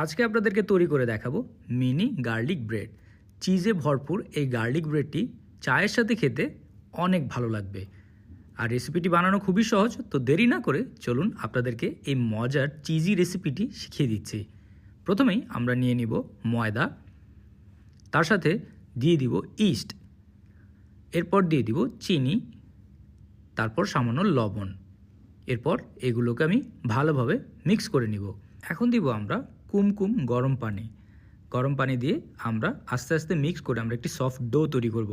আজকে আপনাদেরকে তৈরি করে দেখাবো মিনি গার্লিক ব্রেড। চিজে ভরপুর এই গার্লিক ব্রেডটি চায়ের সাথে খেতে অনেক ভালো লাগবে। আর রেসিপিটি বানানো খুবই সহজ, তো দেরি না করে চলুন আপনাদেরকে এই মজার চিজি রেসিপিটি শিখিয়ে দিচ্ছি। প্রথমেই আমরা নিয়ে নিব ময়দা, তার সাথে দিয়ে দিব ইস্ট, এরপর দিয়ে দিব চিনি, তারপর সামান্য লবণ। এরপর এগুলোকে আমি ভালোভাবে মিক্স করে নিব। এখন দিব আমরা কুমকুম গরম পানি। গরম পানি দিয়ে আমরা আস্তে আস্তে মিক্স করে আমরা একটি সফট ডো তৈরি করব।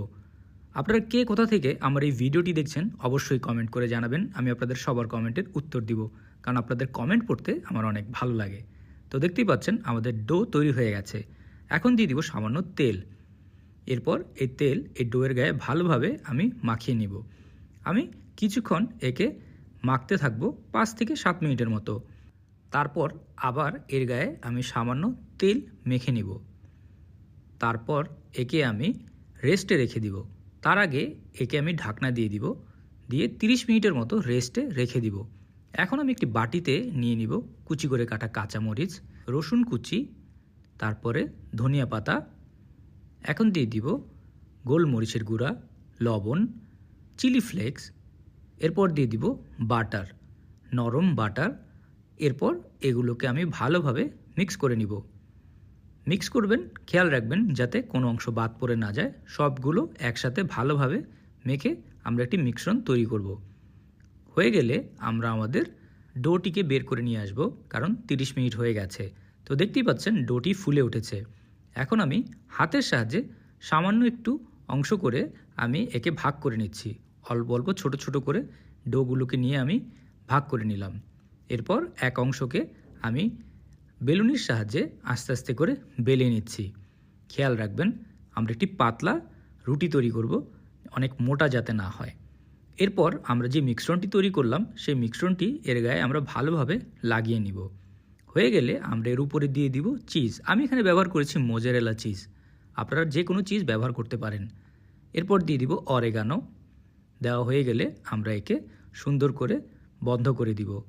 আপনারা কে কোথা থেকে আমার এই ভিডিওটি দেখছেন অবশ্যই কমেন্ট করে জানাবেন। আমি আপনাদের সবার কমেন্টের উত্তর দিব, কারণ আপনাদের কমেন্ট পড়তে আমার অনেক ভালো লাগে। তো দেখতেই পাচ্ছেন আমাদের ডো তৈরি হয়ে গেছে। এখন দিয়ে দিব সামান্য তেল। এরপর এই তেল এই ডোয়ের গায়ে ভালোভাবে আমি মাখিয়ে নিব। আমি কিছুক্ষণ একে মাখতে থাকব পাঁচ থেকে সাত মিনিটের মতো। তারপর আবার এর গায়ে আমি সামান্য তেল মেখে নিব। তারপর একে আমি রেস্টে রেখে দিব। তার আগে একে আমি ঢাকনা দিয়ে দিব। দিয়ে 30 মিনিটের মতো রেস্টে রেখে দিব। এখন আমি একটি বাটিতে নিয়ে নিব কুচি করে কাটা কাঁচামরিচ, রসুন কুচি, তারপরে ধনিয়া পাতা। এখন দিয়ে দিব গোলমরিচের গুঁড়া, লবণ, চিলি ফ্লেক্স। এরপর দিয়ে দিব বাটার, নরম বাটার। এরপর এগুলোকে আমি ভালোভাবে মিক্স করে নিব। মিক্স করবেন, খেয়াল রাখবেন যাতে কোনো অংশ বাদ পড়ে না যায়। সবগুলো একসাথে ভালোভাবে মেখে আমরা একটি মিশ্রণ তৈরি করব। হয়ে গেলে আমরা আমাদের ডোটিকে বের করে নিয়ে আসব, কারণ 30 মিনিট হয়ে গেছে। তো দেখতেই পাচ্ছেন, ডোটি ফুলে উঠেছে। এখন আমি হাতের সাহায্যে সামান্য একটু অংশ করে আমি একে ভাগ করে নিচ্ছি। অল্প অল্প ছোট ছোট করে ডোগুলোকে নিয়ে আমি ভাগ করে নিলাম। এরপর এক অংশকে আমি বেলুনির সাহায্যে আস্তে আস্তে করে বেলে নিচ্ছি। খেয়াল রাখবেন, আমরা একটি পাতলা রুটি তৈরি করব, অনেক মোটা যাতে না হয়। এরপর আমরা যে মিশ্রণটি তৈরি করলাম, সেই মিশ্রণটি এর গায়ে আমরা ভালোভাবে লাগিয়ে নিব। হয়ে গেলে আমরা এর উপরে দিয়ে দিব চিজ। আমি এখানে ব্যবহার করেছি মোজারেলা চিজ। আপনারা যে কোনো চিজ ব্যবহার করতে পারেন। এরপর দিয়ে দিব অরেগানো। দেওয়া হয়ে গেলে আমরা একে সুন্দর করে বন্ধ করে দিব।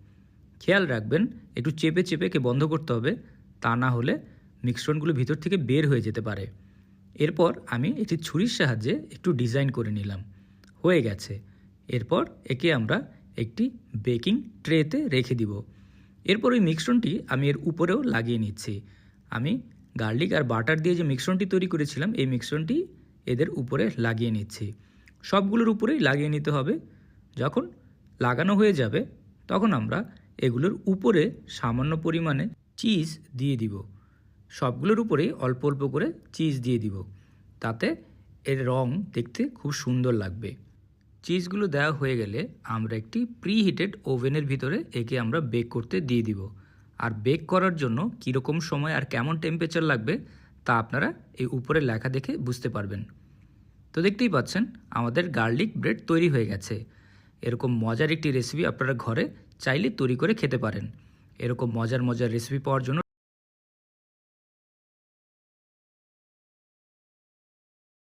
খেয়াল রাখবেন, একটু চেপে চেপে একে বন্ধ করতে হবে, তা না হলে মিশ্রণগুলো ভিতর থেকে বের হয়ে যেতে পারে। এরপর আমি একটি ছুরির সাহায্যে একটু ডিজাইন করে নিলাম। হয়ে গেছে। এরপর একে আমরা একটি বেকিং ট্রেতে রেখে দিব। এরপর ওই মিশ্রণটি আমি এর উপরেও লাগিয়ে নিচ্ছি। আমি গার্লিক আর বাটার দিয়ে যে মিশ্রণটি তৈরি করেছিলাম, এই মিশ্রণটি এদের উপরে লাগিয়ে নিচ্ছি। সবগুলোর উপরেই লাগিয়ে নিতে হবে। যখন লাগানো হয়ে যাবে, তখন আমরা এগুলোর উপরে সামান্য পরিমাণে চিজ দিয়ে দিব। সবগুলোর উপরেই অল্প অল্প করে চিজ দিয়ে দিব। তাতে এর রং দেখতে খুব সুন্দর লাগবে। চিজগুলো দেওয়া হয়ে গেলে আমরা একটি প্রি হিটেড ওভেনের ভিতরে একে আমরা বেক করতে দিয়ে দিব। আর বেক করার জন্য কীরকম সময় আর কেমন টেম্পারেচার লাগবে তা আপনারা এই উপরে লেখা দেখে বুঝতে পারবেন। তো দেখতেই পাচ্ছেন, আমাদের গার্লিক ব্রেড তৈরি হয়ে গেছে। এরকম মজার একটি রেসিপি আপনারা ঘরে চাইলে তৈরি করে খেতে পারেন। এরকম মজার মজার রেসিপি পাওয়ার জন্য